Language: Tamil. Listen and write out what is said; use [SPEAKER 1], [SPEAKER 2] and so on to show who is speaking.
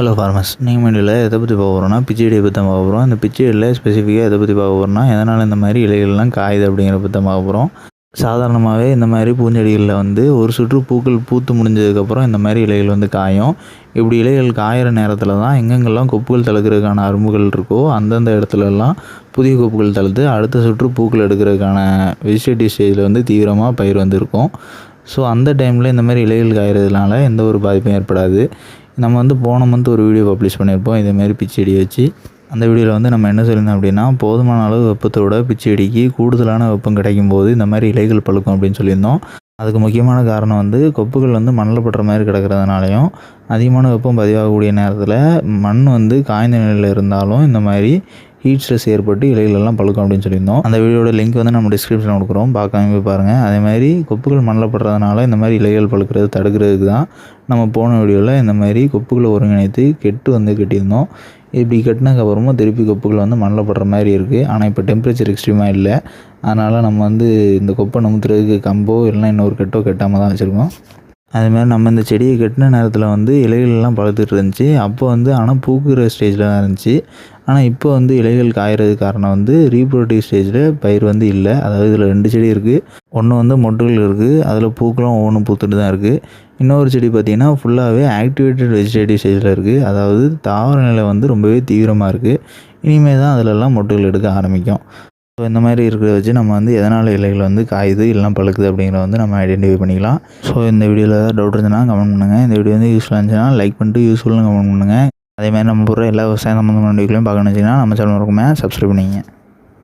[SPEAKER 1] ஹலோ ஃபார்மர்ஸ் நீங்கள் மண்டியில் எதை பற்றி பார்க்க போகிறோம்னா பிச்சைடியை பற்றி பார்க்க போகிறோம் இந்த பிச்சைடியில் ஸ்பெசிஃபிக்காக எதை பற்றி பார்க்க போகிறோம்னா எதனால் இந்த மாதிரி இலைகள்லாம் காயுது அப்படிங்கிற பற்றி பார்க்க போகிறோம் சாதாரணமாகவே இந்த மாதிரி பூஞ்செடிகளில் வந்து ஒரு சுற்று பூக்கள் பூத்து முடிஞ்சதுக்கப்புறம் இந்த மாதிரி இலைகள் வந்து காயும். இப்படி இலைகள் காயிற நேரத்தில் தான் எங்கெங்கெல்லாம் கொப்புகள் தழுக்கிறதுக்கான அரும்புகள் இருக்கோ அந்தந்த இடத்துலலாம் புதிய கொப்புகள் தழுத்து அடுத்த சுற்று பூக்கள் எடுக்கிறதுக்கான வெஜிடேட்டிவ் ஸ்டேஜில் வந்து தீவிரமாக பயிர் வந்திருக்கும். ஸோ அந்த டைமில் இந்த மாதிரி இலைகள் காயறதுனால எந்த ஒரு பாதிப்பும் ஏற்படாது. நம்ம வந்து போன மந்த் ஒரு வீடியோ பப்ளிஷ் பண்ணியிருப்போம். இதேமாரி பிச்செடி வச்சு. அந்த வீடியோவில் வந்து நம்ம என்ன சொல்லியிருந்தோம் அப்படின்னா போதுமான அளவு வெப்பத்தோட பிச்சை கூடுதலான வெப்பம் கிடைக்கும் போது இந்த மாதிரி இலைகள் பழுக்கும் அப்படின்னு சொல்லியிருந்தோம். அதுக்கு முக்கியமான காரணம் வந்து கொப்புகள் வந்து மண்ணில் படுற மாதிரி கிடக்கிறதுனாலையும் அதிகமான வெப்பம் பதிவாகக்கூடிய நேரத்தில் மண் வந்து காய்ந்த நிலையில் இருந்தாலும் இந்த மாதிரி ஹீட் ஸ்ட்ரெஸ் ஏற்பட்டு இலைகளெல்லாம் பழுக்கும் அப்படின்னு சொல்லியிருந்தோம். அந்த வீடியோட லிங்க் வந்து நம்ம டிஸ்கிரிப்ஷன் கொடுக்குறோம். பார்க்காம போய் பாருங்கள் அதே மாதிரி கொப்புகள் மண்ணில் படுறதுனால இந்த மாதிரி இலைகள் பழுக்கிறது தடுக்கிறதுக்கு தான் நம்ம போன வீடியோவில் இந்த மாதிரி கொப்புகளை ஒருங்கிணைத்து கெட்டு வந்து கட்டியிருந்தோம். இப்படி கட்டினதுக்கப்புறமா திருப்பி கொப்புகள் வந்து மண்ணில் படுற மாதிரி இருக்குது ஆனால் இப்போ டெம்பரேச்சர் எக்ஸ்ட்ரீமாக இல்லை. அதனால் நம்ம வந்து இந்த கொப்பை நமுத்துறதுக்கு கம்போ இல்லைன்னா இன்னொரு கெட்டோ கெட்டாமல் தான் வச்சுருக்கோம். அதுமாதிரி நம்ம இந்த செடியை கட்டின நேரத்தில் வந்து இலைகள் எல்லாம் பழுத்துட்டு இருந்துச்சு. அப்போ வந்து ஆனால் பூக்குற ஸ்டேஜில் தான் இருந்துச்சு. ஆனால் இப்போ வந்து இலைகள் காயறது காரணம் வந்து ரீப்ரொடக்டிவ் ஸ்டேஜில் பயிர் வந்து இல்லை. அதாவது இதில் ரெண்டு செடி இருக்குது ஒன்று வந்து மொட்டுகள் இருக்குது அதில் பூக்களும் ஒவ்வொன்றும் பூத்துட்டு தான் இருக்குது இன்னொரு செடி பார்த்திங்கன்னா ஃபுல்லாகவே ஆக்டிவேட்டட் வெஜிடேட்டிவ் ஸ்டேஜில் இருக்குது அதாவது தாவர நிலை வந்து ரொம்பவே தீவிரமாக இருக்குது இனிமேல் தான் அதிலெல்லாம் மொட்டுகள் எடுக்க ஆரம்பிக்கும். ஸோ இந்த மாதிரி இருக்கிறத வச்சு நம்ம வந்து எதனால் இலைகள் வந்து காயுது இல்லைனா பழுக்குது அப்படிங்கிறத வந்து நம்ம ஐடென்டிஃபை பண்ணிக்கலாம். ஸோ இந்த வீடியோவில் ஏதாவது டவுட் இருந்துச்சுன்னா கமெண்ட் பண்ணுங்கள் இந்த வீடியோ வந்து யூஸ்ஃபுல்லாக இருந்துச்சுன்னா லைக் பண்ணிட்டு யூஸ்ஃபுல்னு கமெண்ட் பண்ணுங்கள் அதேமாதிரி நம்ம போகிற எல்லா விவசாயம் சம்மந்தமான வீடியோக்களையும் பார்க்கணுன்னு வச்சிங்கன்னா நம்ம சேனல் இருக்குமே சப்ஸ்கிரைப் பண்ணிங்க